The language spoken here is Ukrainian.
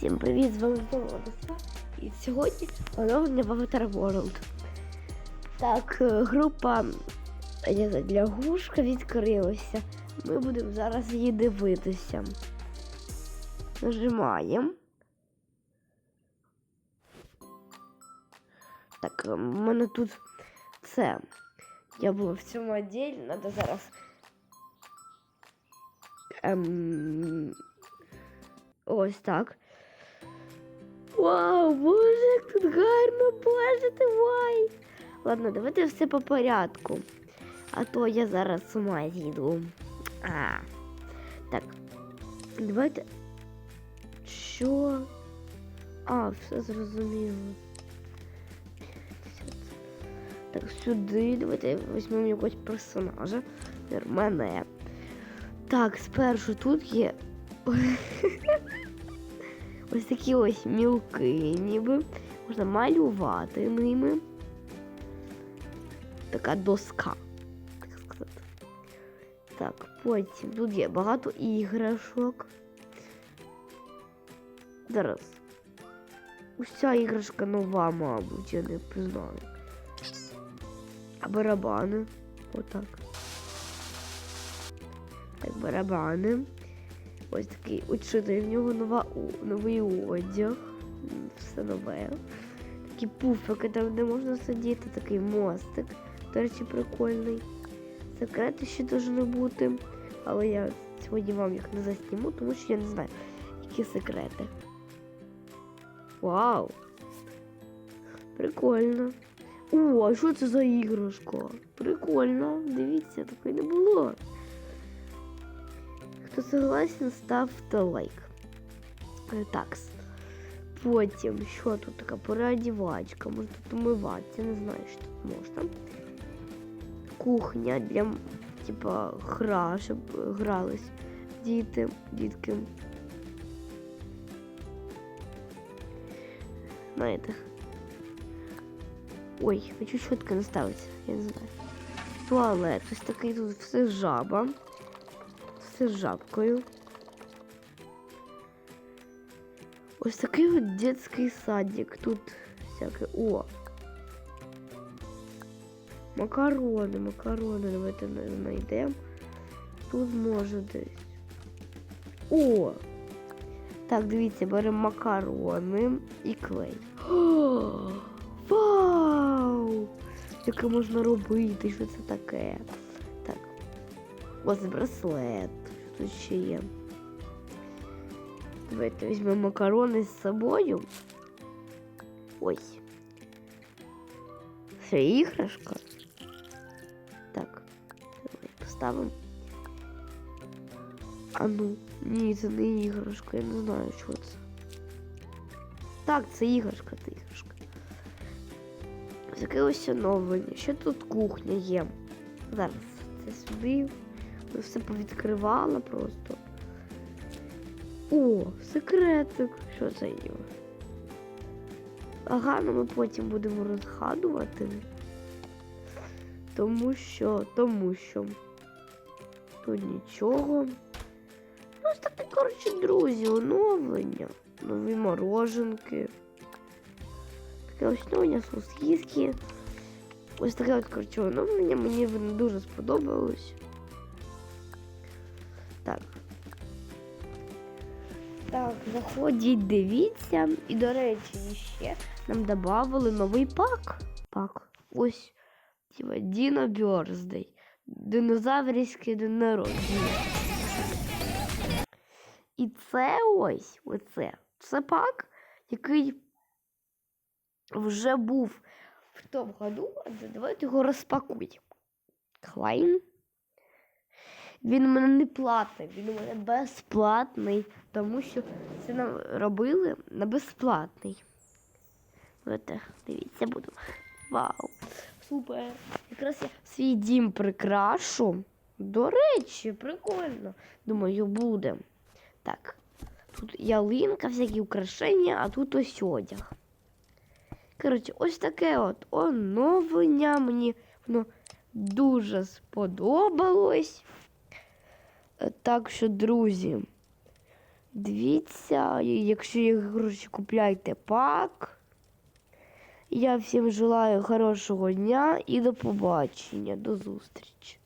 Всім привіт, з вами знову Одеса. І сьогодні оновлення в World. Так, е, група для гушка відкрилася. Ми будемо зараз її дивитися. Нажимаємо. Так, е, в мене тут це. Я була в цьому відділі, треба зараз. Ем... Ось так. Вау, боже, як тут гарно, боже ти. Ладно, давайте все по порядку. А то я зараз з ума зійду. А. Так. Давайте. Що? А, все зрозуміло. Так, сюди. Давайте візьмемо якогось персонажа. Мене. Так, спершу тут є. Ось такі ось мілки, ніби. Можна малювати ними. Така доска, так сказати. Так, потім тут є багато іграшок. Зараз. Ця іграшка нова, мабуть, я не знаю. А барабани. Отак. Так, барабани. Ось такий учитель, в нього нова, новий одяг. Все нове. Такі пуфики там, де можна сидіти, такий мостик. До речі, прикольний. Секрети ще должны бути. Але я сьогодні вам їх не засніму, тому що я не знаю, які секрети. Вау! Прикольно. О, а що це за іграшка? Прикольно. Дивіться, такої не було. Хто согласен, ставте лайк. Е, Такс. Потім, що тут така переодівачка, може тут умиватися, не знаю, що тут можна. Кухня для типа гра, щоб грались діти, дітки. Знаєте. Ой, хочу чітко наставити, я не знаю. Туалет, ось такий тут все жаба. З жабкою. Ось такий от детський садик. Тут всяке. О! Макарони, макарони, давайте знайдемо. Тут може десь. О! Так, дивіться, беремо макарони і клей. О, вау! Яке можна робити? Що це таке? Так. Ось браслет. Тут ще є? Давайте візьмемо макарони з собою. Ось. Це іграшка. Так. Давай поставимо. А ну, ні, це не іграшка, я не знаю, що це. Так, це іграшка, це іграшка. Таке ось. Ще тут кухня є. Зараз це сюди. Все повідкривала просто. О, секретик. Що це є? Ага, ну ми потім будемо розгадувати. Тому що, тому що. Тут нічого. Ну, таке, коротше, друзі, оновлення. Нові мороженки. Таке ось оновлення сосиски. Ось таке от, коротше, оновлення. Мені воно дуже сподобалось. Так. Так, заходіть, дивіться. І, до речі, ще нам додали новий пак. Пак. Ось. Діно Бьорздей. Динозаврівський день. І це ось оце. Це пак, який вже був в тому году. Давайте його розпакуємо. Клайн. Він у мене не платний, він у мене безплатний, тому що це нам робили на безплатний. От, дивіться, буду. Вау! Супер! Якраз я свій дім прикрашу. До речі, прикольно. Думаю, буде. Так. Тут ялинка, всякі украшення, а тут ось одяг. Коротше, ось таке от оновлення. Мені воно дуже сподобалось. Так що, друзі, Дивіться, якщо їх гроші, купляйте пак. Я всім желаю хорошого дня і до побачення, до зустрічі.